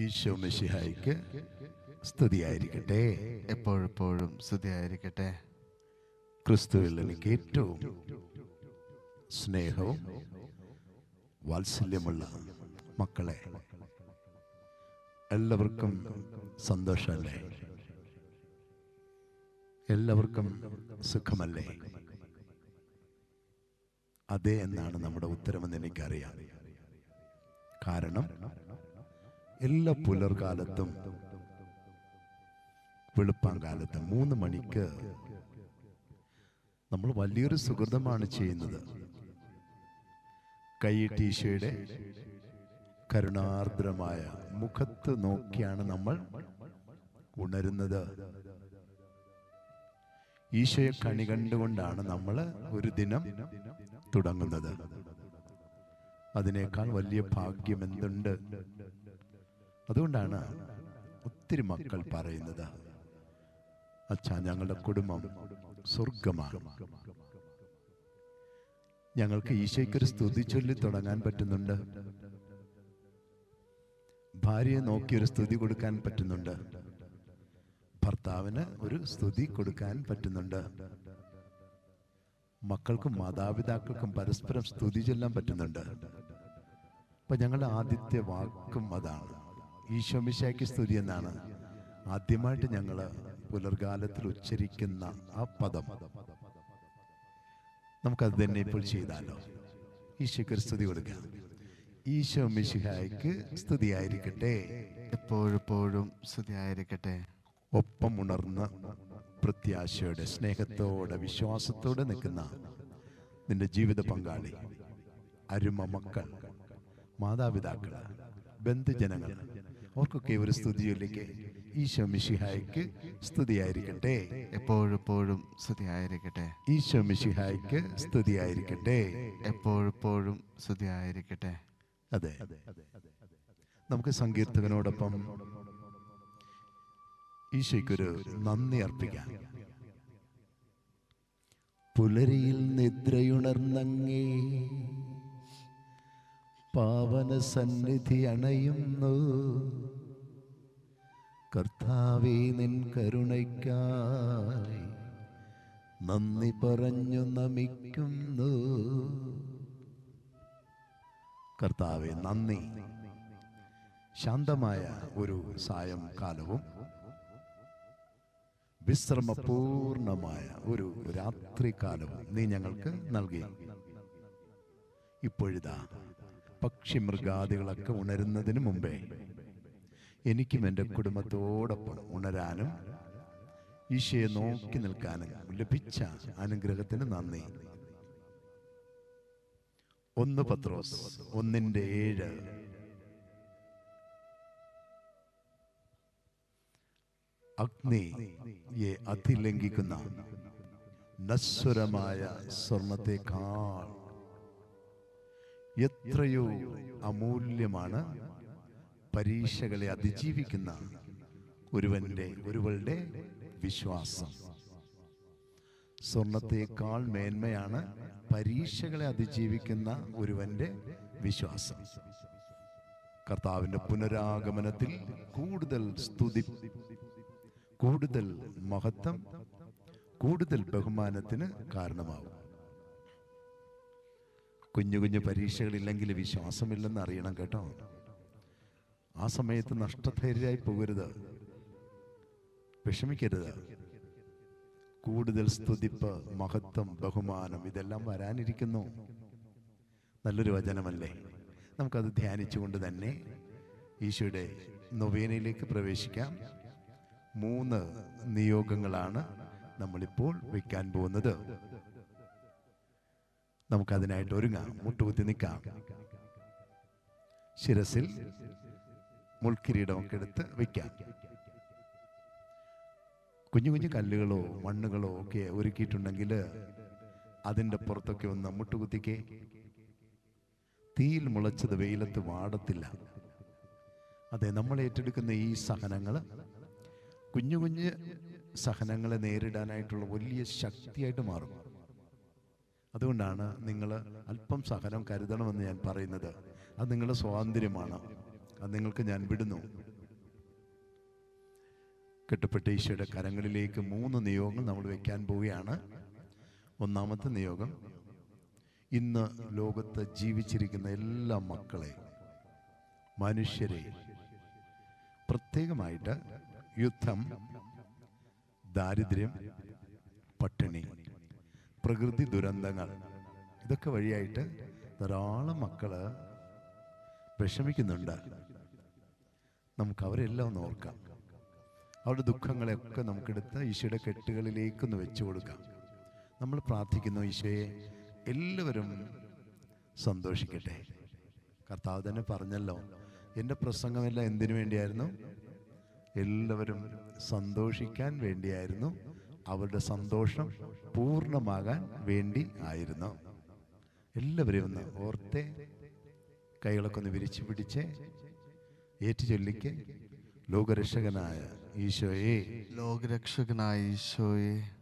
ഈശോ മെഷിഹായിക്ക് സ്തുതിയായിരിക്കട്ടെ. എപ്പോഴെപ്പോഴും സ്തുതിയായിരിക്കട്ടെ. ക്രിസ്തുവിൽ എനിക്ക് ഏറ്റവും സ്നേഹവും വാത്സല്യമുള്ള മക്കളെ എല്ലാവർക്കും സന്തോഷമല്ലേ? എല്ലാവർക്കും സുഖമല്ലേ? അതെ എന്നാണ് നമ്മുടെ ഉത്തരമെന്ന് എനിക്കറിയാം. കാരണം എല്ലാ പുലർകാലത്തും വെളുപ്പാങ്കാലത്ത് മൂന്ന് മണിക്ക് നമ്മൾ വലിയൊരു സുഹൃതമാണ് ചെയ്യുന്നത്. കൈ ടീഷയുടെ കരുണാർദ്രമായ മുഖത്ത് നോക്കിയാണ് നമ്മൾ ഉണരുന്നത്. ഈശോയെ കണി കണ്ടുകൊണ്ടാണ് നമ്മൾ ഒരു ദിനം തുടങ്ങുന്നത്. അതിനേക്കാൾ വലിയ ഭാഗ്യം എന്തുണ്ട്? അതുകൊണ്ടാണ് ഒത്തിരി മക്കൾ പറയുന്നത് അച്ഛാ ഞങ്ങളുടെ കുടുംബം സ്വർഗമാണ്. ഞങ്ങൾക്ക് ഈശോയ്ക്കൊരു സ്തുതി ചൊല്ലി തുടങ്ങാൻ പറ്റുന്നുണ്ട്. ഭാര്യയെ നോക്കി ഒരു സ്തുതി കൊടുക്കാൻ പറ്റുന്നുണ്ട്. ഭർത്താവിന് ഒരു സ്തുതി കൊടുക്കാൻ പറ്റുന്നുണ്ട്. മക്കൾക്കും മാതാപിതാക്കൾക്കും പരസ്പരം സ്തുതി ചൊല്ലാൻ പറ്റുന്നുണ്ട്. അപ്പൊ ഞങ്ങളുടെ ആദ്യത്തെ വാക്കും അതാണ്. ഈശോമിശായ്ക്ക് സ്തുതി എന്നാണ്. ആദ്യമായിട്ട് ഞങ്ങൾ പുലർകാലത്തിൽ ഉച്ചരിക്കുന്ന ആ പദം. നമുക്കത് തന്നെ ഇപ്പോൾ ചെയ്താലോ? ഈശോയ്ക്ക് ഒരു സ്തുതി കൊടുക്കാം. ഈശോ മിശിഹായ്ക്ക് സ്തുതിയായിരിക്കട്ടെ. എപ്പോഴെപ്പോഴും സ്തുതിയായിരിക്കട്ടെ. ഒപ്പം ഉണർന്ന് പ്രത്യാശയുടെ സ്നേഹത്തോടെ വിശ്വാസത്തോടെ നിൽക്കുന്ന നിന്റെ ജീവിത പങ്കാളി അരുമ മക്കൾ മാതാപിതാക്കൾ ബന്ധുജനങ്ങൾ അവർക്കൊക്കെ ഒരു സ്തുതിയിലേക്ക് ഈശോ മിശിഹായ്ക്ക് സ്തുതിയായിരിക്കട്ടെ. എപ്പോഴെപ്പോഴും സ്തുതിയായിരിക്കട്ടെ. ഈശോ മിശിഹായ്ക്ക് സ്തുതിയായിരിക്കട്ടെ. എപ്പോഴെപ്പോഴും സ്തുതിയായിരിക്കട്ടെ. അതെ. നമുക്ക് സങ്കീർത്തകനോടൊപ്പം ഈശോയ്ക്കൊരു നന്ദി അർപ്പിക്കാം. പുലരിയിൽ നിദ്രയുണർന്നങ്ങേ പാവന സന്നിധി അണയുന്നു. കർത്താവേ നിൻ കരുണയ്ക്കായി നന്ദി പറഞ്ഞു നമിക്കുന്നു. കർത്താവെ നന്ദി. ശാന്തമായ ഒരു സായംകാലവും വിശ്രമപൂർണമായ ഒരു രാത്രികാലവും നീ ഞങ്ങൾക്ക് നൽകി. ഇപ്പോഴിതാ പക്ഷി മൃഗാദികളൊക്കെ ഉണരുന്നതിന് മുമ്പേ എനിക്കും എന്റെ കുടുംബത്തോടൊപ്പം ഉണരാനും ഈശയെ നോക്കി നിൽക്കാനും ലഭിച്ച അനുഗ്രഹത്തിന് നന്ദി. ഒന്ന് പത്രോസ് ഒന്നിന്റെ ഏഴ്. അഗ്നിയെ അതിലംഘിക്കുന്ന നശ്വരമായ സ്വർണത്തെക്കാൾ എത്രയോ അമൂല്യമാണ് പരീക്ഷകളെ അതിജീവിക്കുന്ന ഒരുവന്റെ ഒരുവളുടെ വിശ്വാസം. സ്വർണത്തേക്കാൾ മേന്മയാണ് പരീക്ഷകളെ അതിജീവിക്കുന്ന ഒരുവന്റെ വിശ്വാസം. കർത്താവിന്റെ പുനരാഗമനത്തിൽ കൂടുതൽ സ്തുതി കൂടുതൽ മഹത്വം കൂടുതൽ ബഹുമാനത്തിന് കാരണമാവും. കുഞ്ഞു കുഞ്ഞു പരീക്ഷകളില്ലെങ്കിൽ വിശ്വാസമില്ലെന്ന് അറിയണം കേട്ടോ. ആ സമയത്ത് നഷ്ടധൈര്യമായി പോകരുത്. വിഷമിക്കരുത്. കൂടുതൽ സ്തുതിപ്പ് മഹത്വം ബഹുമാനം ഇതെല്ലാം വരാനിരിക്കുന്നു. നല്ലൊരു വചനമല്ലേ? നമുക്കത് ധ്യാനിച്ചുകൊണ്ട് തന്നെ ഈശോയുടെ നൊവേനയിലേക്ക് പ്രവേശിക്കാം. മൂന്ന് നിയോഗങ്ങളാണ് നമ്മളിപ്പോൾ വയ്ക്കാൻ പോകുന്നത്. നമുക്കതിനായിട്ട് ഒരുങ്ങാം. മുട്ടുകുത്തി നിൽക്കാം. ശിരസിൽ മുൾക്കിരീടമൊക്കെ എടുത്ത് വെക്കാം. കുഞ്ഞു കുഞ്ഞു കല്ലുകളോ മണ്ണുകളോ ഒക്കെ ഒരുക്കിയിട്ടുണ്ടെങ്കിൽ അതിന്റെ പുറത്തൊക്കെ ഒന്ന് മുട്ടുകുത്തിക്കേ. തീയിൽ മുളച്ചത് വെയിലത്ത് വാടത്തില്ല. അതെ നമ്മൾ ഏറ്റെടുക്കുന്ന ഈ സഹനങ്ങൾ കുഞ്ഞു കുഞ്ഞ് സഹനങ്ങളെ നേരിടാനായിട്ടുള്ള വലിയ ശക്തിയായിട്ട് മാറും. അതുകൊണ്ടാണ് നിങ്ങൾ അല്പം സഹനം കരുതണമെന്ന് ഞാൻ പറയുന്നത്. അത് നിങ്ങളുടെ സ്വാതന്ത്ര്യമാണ്. അത് നിങ്ങൾക്ക് ഞാൻ വിടുന്നു. കെട്ടപ്പെട്ട ഈശോയുടെ കരങ്ങളിലേക്ക് മൂന്ന് നിയോഗങ്ങൾ നമ്മൾ വെക്കാൻ പോവുകയാണ്. ഒന്നാമത്തെ നിയോഗം ഇന്ന് ലോകത്ത് ജീവിച്ചിരിക്കുന്ന എല്ലാ മക്കളെ മനുഷ്യരെ പ്രത്യേകമായിട്ട് യുദ്ധം ദാരിദ്ര്യം പട്ടിണി പ്രകൃതി ദുരന്തങ്ങൾ. ഇതൊക്കെ വഴിയായിട്ട് ധാരാളം മക്കൾ വിഷമിക്കുന്നുണ്ട്. നമുക്ക് അവരെല്ലാം ഒന്ന് ഓർക്കാം. അവരുടെ ദുഃഖങ്ങളെയൊക്കെ നമുക്കെടുത്ത് ഈശോയുടെ കെട്ടുകളിലേക്കൊന്ന് വെച്ചു കൊടുക്കാം. നമ്മൾ പ്രാർത്ഥിക്കുന്നു ഈശോയെ എല്ലാവരും സന്തോഷിക്കട്ടെ. കർത്താവ് തന്നെ പറഞ്ഞല്ലോ എന്റെ പ്രസംഗമെല്ലാം എന്തിനു വേണ്ടിയായിരുന്നു? എല്ലാവരും സന്തോഷിക്കാൻ വേണ്ടിയായിരുന്നു. അവരുടെ സന്തോഷം പൂർണമാകാൻ വേണ്ടി ആയിരുന്നു. എല്ലാവരെയും ഒന്ന് ഓർത്തെ കൈകളൊക്കെ ഒന്ന് വിരിച്ചു പിടിച്ച് ഏറ്റു ചൊല്ലിക്ക് ലോകരക്ഷകനായ ഈശോയെ. ലോകരക്ഷകനായ ഈശോയെ.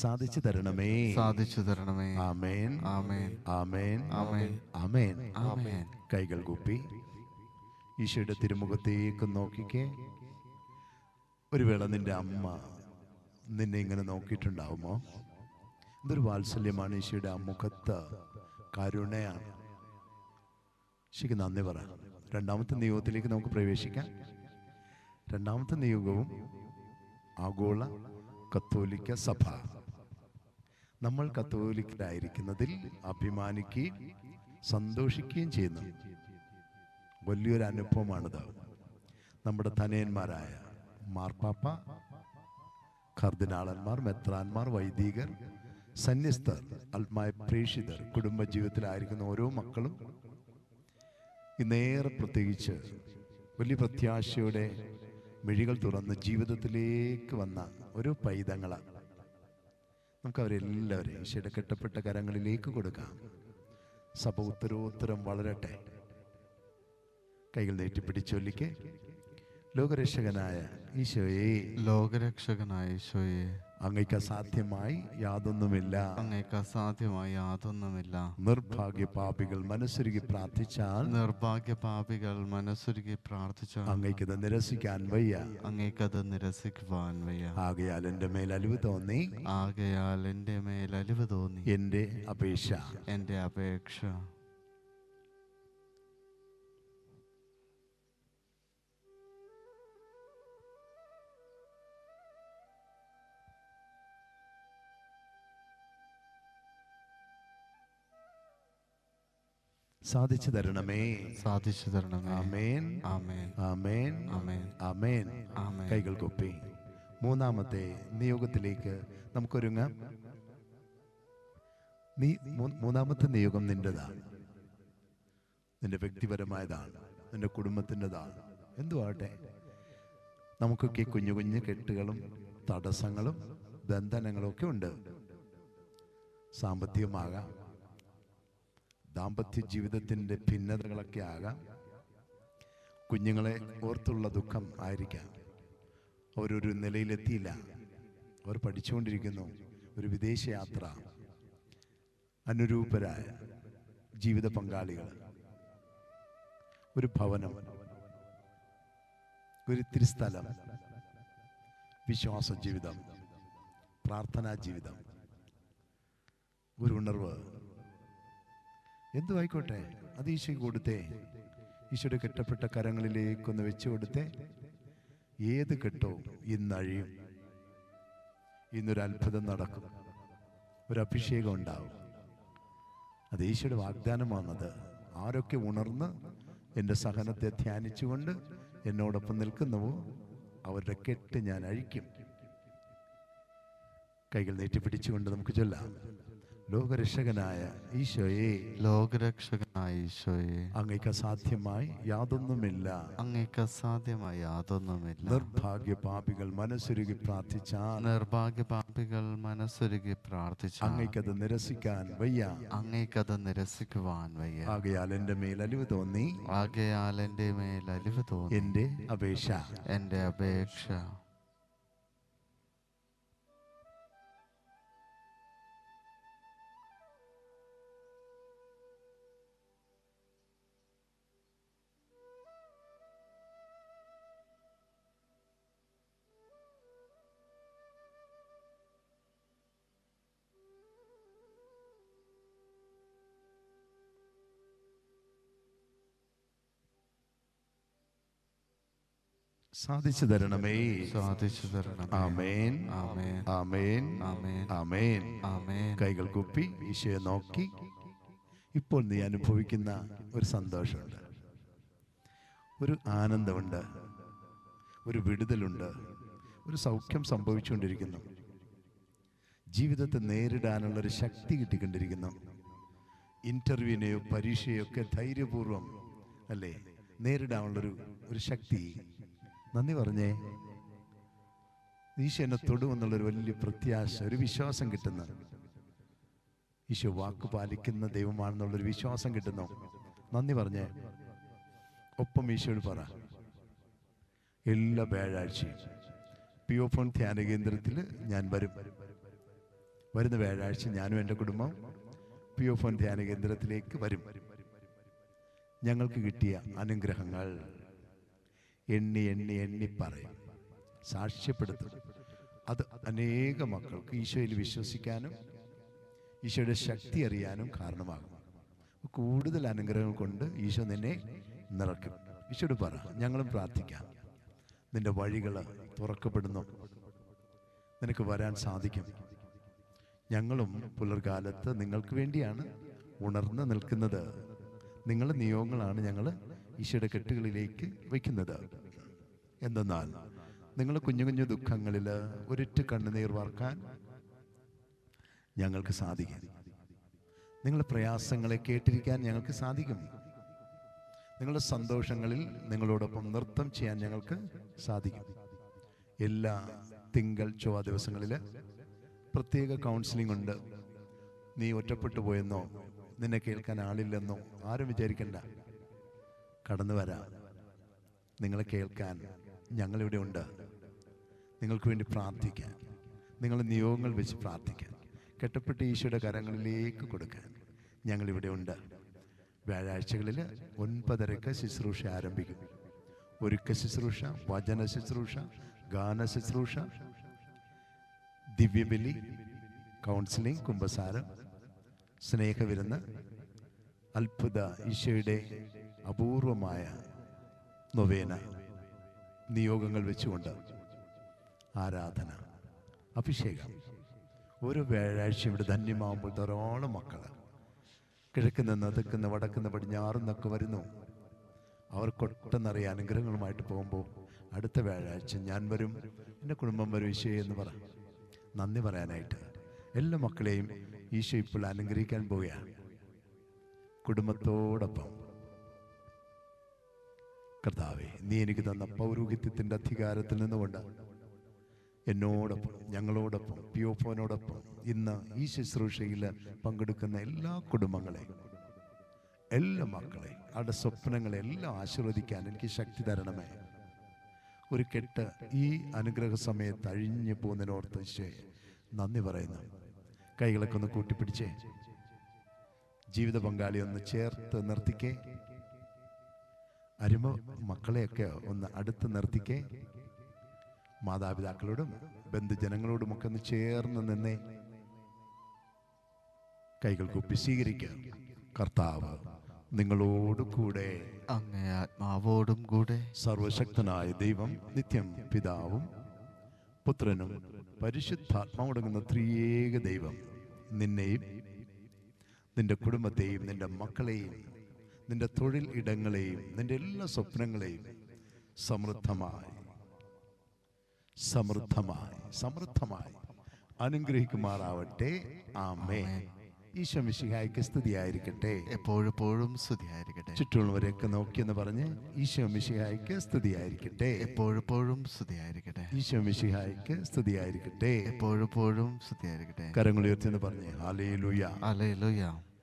സാധിച്ചു തരണമേ. സാധിച്ചു തരണമേ. ആമേൻ. ആമേൻ. ആമേൻ. ആമേൻ. ആമേൻ. ആമേൻ. കൈകൾ കൂപ്പി. ഈശോയുടെ തിരുമുഖത്തേക്ക് നോക്കിക്കേ. ഒരു വേള നിന്റെ അമ്മ നിന്നെ ഇങ്ങനെ നോക്കിയിട്ടുണ്ടാവുമോ? എന്തൊരു വാത്സല്യമാണ് ഈശോയുടെ ആ മുഖത്ത്. കരുണയാണ്. ശരിക്കും നന്ദി പറ. രണ്ടാമത്തെ നിയോഗത്തിലേക്ക് നമുക്ക് പ്രവേശിക്കാം. രണ്ടാമത്തെ നിയോഗവും ആഗോള കത്തോലിക്ക സഭ. നമ്മൾ കത്തോലിക്കരായിരിക്കുന്നതിൽ അഭിമാനിക്കുകയും സന്തോഷിക്കുകയും ചെയ്യുന്നു. വലിയൊരു അനുഭവമാണിത്. നമ്മുടെ തനയന്മാരായ മാർപ്പാപ്പ കർദിനാളന്മാർ മെത്രാന്മാർ വൈദികർ സന്യസ്തർ ആത്മായ പ്രേക്ഷിതർ കുടുംബജീവിതത്തിലായിരിക്കുന്ന ഓരോ മക്കളും ഇന്നേറെ പ്രത്യേകിച്ച് വലിയ പ്രത്യാശയുടെ മിഴികൾ തുറന്ന് ജീവിതത്തിലേക്ക് വന്ന ഒരു പൈതങ്ങളാണ്. നമുക്ക് അവരെല്ലാവരെയും ഈശോയുടെ കെട്ടപ്പെട്ട കരങ്ങളിലേക്ക് കൊടുക്കാം. സഭ ഉത്തരോത്തരം വളരട്ടെ. കൈകൾ നീട്ടിപ്പിടിച്ചൊല്ലിക്ക് ലോകരക്ഷകനായ ഈശോയെ. ലോകരക്ഷകനായ ഈശോയെ. അങ്ങയ്ക്ക് അസാധ്യമായി യാതൊന്നുമില്ല. അങ്ങേക്ക് അസാധ്യമായി യാതൊന്നുമില്ല. നിർഭാഗ്യ പാപികൾ മനസ്സൊരുക്കി പ്രാർത്ഥിച്ചാൽ നിർഭാഗ്യ പാപികൾ മനസ്സൊരുക്കി പ്രാർത്ഥിച്ചാൽ അങ്ങയ്ക്കത് നിരസിക്കാൻ വയ്യ. അങ്ങേക്കത് നിരസിക്കുവാൻ വയ്യ. ആകയാൽ എന്റെ മേൽ അലിവ് തോന്നി. ആകയാൽ എന്റെ മേൽ അലിവ് തോന്നി. എന്റെ അപേക്ഷ. എന്റെ അപേക്ഷ. സാധിച്ചു തരണമേ. സാധിച്ചു തരണമേ. ആമേൻ. ആമേൻ. ആമേൻ. ആമേൻ. ആമേൻ. ആമേൻ. കൈകൾ കൊപ്പി. മൂന്നാമത്തെ നിയോഗത്തിലേക്ക് നമുക്കൊരുങ്ങാം. നീ മൂന്നാമത്തെ നിയോഗം നിന്റേതാണ്. നിന്റെ വ്യക്തിപരമായതാണ്. നിന്റെ കുടുംബത്തിന്റെതാണ് എന്തുവാട്ടെ നമുക്കൊക്കെ കുഞ്ഞു കുഞ്ഞു കെട്ടുകളും തടസ്സങ്ങളും ബന്ധനങ്ങളും ഒക്കെ ഉണ്ട്. സാമ്പത്തികമാകാം. ദാമ്പത്യ ജീവിതത്തിന്റെ ഭിന്നതകളൊക്കെ ആകാം. കുഞ്ഞുങ്ങളെ ഓർത്തുള്ള ദുഃഖം ആയിരിക്കാം. അവരൊരു നിലയിലെത്തിയില്ല. അവർ പഠിച്ചുകൊണ്ടിരിക്കുന്നു. ഒരു വിദേശയാത്ര അനുരൂപരായ ജീവിത പങ്കാളികൾ. ഒരു ഭവനം. ഒരു സ്ഥലം വിശ്വാസ ജീവിതം. പ്രാർത്ഥനാ ജീവിതം. ഒരു ഉണർവ്. എന്തു ആയിക്കോട്ടെ അത് ഈശോയ്ക്ക് കൊടുത്തേ. ഈശോയുടെ കെട്ടപ്പെട്ട കരങ്ങളിലേക്കൊന്ന് വെച്ചു കൊടുത്തേ. ഏത് കെട്ടോ ഇന്നഴിയും. ഇന്നൊരു അത്ഭുതം നടക്കും. ഒരു അഭിഷേകം ഉണ്ടാവും. അത് ഈശോയുടെ വാഗ്ദാനമാണത്. ആരൊക്കെ ഉണർന്ന് എന്റെ സഹനത്തെ ധ്യാനിച്ചുകൊണ്ട് എന്നോടൊപ്പം നിൽക്കുന്നുവോ അവരുടെ കെട്ട് ഞാൻ അഴിക്കും. കൈകൾ നീട്ടിപ്പിടിച്ചുകൊണ്ട് നമുക്ക് ചൊല്ലാം. ലോകരക്ഷകനായ ഈശോയെ. ലോകരക്ഷകനായ ഈശോയെ. അങ്ങേക്ക് അസാധ്യമായി യാതൊന്നുമില്ല. അങ്ങേക്ക് അസാധ്യമായി യാതൊന്നുമില്ല. നിർഭാഗ്യ പാപികൾ മനസ്സുരുകി പ്രാർത്ഥിച്ചാൽ. നിർഭാഗ്യ പാപികൾ മനസ്സൊരുക്കി പ്രാർത്ഥിച്ച അങ്ങേക്കത് നിരസിക്കാൻ വയ്യ. അങ്ങേക്കത് നിരസിക്കുവാൻ വയ്യ. ആകയാൽ എന്റെ മേൽ അലിവ് തോന്നി. ആകയാൽ എന്റെ മേൽ അലിവ് തോന്നി. എന്റെ അപേക്ഷ. എന്റെ അപേക്ഷ. സാധിച്ചു തരണമേ. സാധിച്ചു തരണം ആമേൻ. ആമേൻ. ആമേൻ. ആമേൻ. ആമേൻ. ആമേൻ. കൈകൾ കുപ്പി ഈശോയെ നോക്കി. ഇപ്പോൾ നീ അനുഭവിക്കുന്ന ഒരു സന്തോഷമുണ്ട്. ഒരു ആനന്ദമുണ്ട്. ഒരു വിടുതലുണ്ട്. ഒരു സൗഖ്യം സംഭവിച്ചുകൊണ്ടിരിക്കുന്നു. ജീവിതത്തെ നേരിടാനുള്ള ഒരു ശക്തി കിട്ടിക്കൊണ്ടിരിക്കുന്നു. ഇന്റർവ്യൂവിനെയോ പരീക്ഷയോ ഒക്കെ ധൈര്യപൂർവം അല്ലേ? നേരിടാനുള്ളൊരു ഒരു ശക്തി നന്ദി പറഞ്ഞേ. ഈശോ എന്നെ തൊടുമെന്നുള്ളൊരു വലിയ പ്രത്യാശ ഒരു വിശ്വാസം കിട്ടുന്നു. ഈശോ വാക്ക് പാലിക്കുന്ന ദൈവമാണെന്നുള്ളൊരു വിശ്വാസം കിട്ടുന്നു. നന്ദി പറഞ്ഞേ. ഒപ്പം ഈശോയോട് പറ. എല്ലാ വ്യാഴാഴ്ചയും പി ഒ ഫോൺ ധ്യാന കേന്ദ്രത്തിൽ ഞാൻ വരും. വരുന്ന വ്യാഴാഴ്ച ഞാനും എന്റെ കുടുംബം പി ഒ ഫോൺ ധ്യാന കേന്ദ്രത്തിലേക്ക് വരും. ഞങ്ങൾക്ക് കിട്ടിയ അനുഗ്രഹങ്ങൾ. എണ്ണി എണ്ണി എണ്ണി പറയും. സാക്ഷ്യപ്പെടുത്തും. അത് അനേക മക്കൾക്ക് ഈശോയിൽ വിശ്വസിക്കാനും ഈശോയുടെ ശക്തി അറിയാനും കാരണമാകും. കൂടുതൽ അനുഗ്രഹങ്ങൾ കൊണ്ട് ഈശോ നിന്നെ നിറക്കും ഈശോട് പറ ഞങ്ങളും പ്രാർത്ഥിക്കാം. നിന്റെ വഴികൾ തുറക്കപ്പെടുന്നു. നിനക്ക് വരാൻ സാധിക്കും. ഞങ്ങളും പുലർകാലത്ത് നിങ്ങൾക്ക് വേണ്ടിയാണ് ഉണർന്ന് നിൽക്കുന്നത്. നിങ്ങളുടെ നിയോഗങ്ങളാണ് ഞങ്ങൾ ഈശോയുടെ കെട്ടുകളിലേക്ക് വയ്ക്കുന്നത്. എന്തെന്നാൽ നിങ്ങൾ കുഞ്ഞു കുഞ്ഞു ദുഃഖങ്ങളിൽ ഒരിറ്റ് കണ്ണുനീർ വാർക്കാൻ ഞങ്ങൾക്ക് സാധിക്കും. നിങ്ങളുടെ പ്രയാസങ്ങളെ കേട്ടിരിക്കാൻ ഞങ്ങൾക്ക് സാധിക്കും. നിങ്ങളുടെ സന്തോഷങ്ങളിൽ നിങ്ങളോടൊപ്പം നൃത്തം ചെയ്യാൻ ഞങ്ങൾക്ക് സാധിക്കും. എല്ലാ തിങ്കൾ ചൊവ്വ ദിവസങ്ങളിൽ പ്രത്യേക കൗൺസിലിംഗ് ഉണ്ട്. നീ ഒറ്റപ്പെട്ടു പോയെന്നോ നിന്നെ കേൾക്കാൻ ആളില്ലെന്നോ ആരും വിചാരിക്കണ്ട. കടന്നു വരാം. നിങ്ങളെ കേൾക്കാൻ ഞങ്ങളിവിടെ ഉണ്ട്. നിങ്ങൾക്ക് വേണ്ടി പ്രാർത്ഥിക്കാൻ നിങ്ങളുടെ നിയോഗങ്ങൾ വെച്ച് പ്രാർത്ഥിക്കാൻ കെട്ടപ്പെട്ട ഈശോയുടെ കരങ്ങളിലേക്ക് കൊടുക്കാൻ ഞങ്ങളിവിടെ ഉണ്ട്. വ്യാഴാഴ്ചകളിൽ ഒൻപതരക്ക് ശുശ്രൂഷ ആരംഭിക്കും. ഒരുക്ക ശുശ്രൂഷ വചന ശുശ്രൂഷ ഗാന ശുശ്രൂഷ ദിവ്യബലി കൗൺസിലിംഗ് കുംഭസാരം സ്നേഹവിരുന്ന് അത്ഭുത ഈശോയുടെ അപൂർവമായ നൊവേന നിയോഗങ്ങൾ വെച്ചുകൊണ്ട് ആരാധന അഭിഷേകം. ഓരോ വ്യാഴാഴ്ച ഇവിടെ ധന്യമാകുമ്പോൾ ധാരാളം മക്കൾ കിഴക്ക് നിന്ന് വടക്കുന്ന പടിഞ്ഞാറും പടിഞ്ഞാറുന്നൊക്കെ വരുന്നു. അവർക്കൊട്ടെന്നറിയ അനുഗ്രഹങ്ങളുമായിട്ട് പോകുമ്പോൾ അടുത്ത വ്യാഴാഴ്ച ഞാൻ വരും എന്റെ കുടുംബം വരും ഈശോ എന്ന് പറ. നന്ദി പറയാനായിട്ട് എല്ലാ മക്കളെയും ഈശോ ഇപ്പോൾ അനുഗ്രഹിക്കാൻ പോവുകയാണ്. കുടുംബത്തോടൊപ്പം കർത്താവെ നീ എനിക്ക് തന്ന പൗരോഹിത്യത്തിന്റെ അധികാരത്തിൽ നിന്നുകൊണ്ട് എന്നോടൊപ്പം ഞങ്ങളോടൊപ്പം പിയോഫോനോടൊപ്പം ഇന്ന് ഈ ശുശ്രൂഷയിൽ പങ്കെടുക്കുന്ന എല്ലാ കുടുംബങ്ങളെയും എല്ലാ മക്കളെ അവരുടെ സ്വപ്നങ്ങളെ എല്ലാം ആശീർവദിക്കാൻ എനിക്ക് ശക്തി തരണമേ. ഒരു കെട്ട് ഈ അനുഗ്രഹ സമയത്ത് അഴിഞ്ഞു പോകുന്നതിനോർത്ത് നന്ദി പറയുന്നു. കൈകളൊക്കെ ഒന്ന് കൂട്ടിപ്പിടിച്ചേ. ജീവിത പങ്കാളി ഒന്ന് ചേർത്ത് നിർത്തിക്കേ. അരുമ മക്കളെയൊക്കെ ഒന്ന് അടുത്ത് നിർത്തിക്കേ. മാതാപിതാക്കളോടും ബന്ധുജനങ്ങളോടും ഒക്കെ ഒന്ന് ചേർന്ന് നിന്നേ. കൈകൾ കുപ്പി സ്വീകരിക്കുക കർത്താവ് നിങ്ങളോട് കൂടെ. അങ്ങേ ആത്മാവോടും കൂടെ. സർവശക്തനായ ദൈവം നിത്യം പിതാവും. പുത്രനും പരിശുദ്ധാത്മാവടങ്ങുന്ന ത്രിയേക ദൈവം. നിന്നെയും നിന്റെ കുടുംബത്തെയും നിന്റെ മക്കളെയും നിന്റെ തൊഴിൽ ഇടങ്ങളെയും നിന്റെ എല്ലാ സ്വപ്നങ്ങളെയും സമൃദ്ധമായി. സമൃദ്ധമായി സമൃദ്ധമായി. അനുഗ്രഹിക്കുമാറാവട്ടെ. ആമേ ഈശോ മിശിഹായ്ക്ക് സ്തുതിയായിരിക്കട്ടെ. എപ്പോഴെപ്പോഴും സ്തുതിയായിരിക്കട്ടെ. ചുറ്റുമുള്ളവരെയൊക്കെ നോക്കിയെന്ന് പറഞ്ഞ് ഈശോ മിശിഹായ്ക്ക് സ്തുതിയായിരിക്കട്ടെ. എപ്പോഴെപ്പോഴും സ്തുതിയായിരിക്കട്ടെ. ഈശോ മിശിഹായ്ക്ക് സ്തുതിയായിരിക്കട്ടെ. എപ്പോഴെപ്പോഴും സ്തുതിയായിരിക്കട്ടെ. കരങ്ങൾ ഉയർത്തിയെന്ന് പറഞ്ഞ് ഹാലേ ലുയ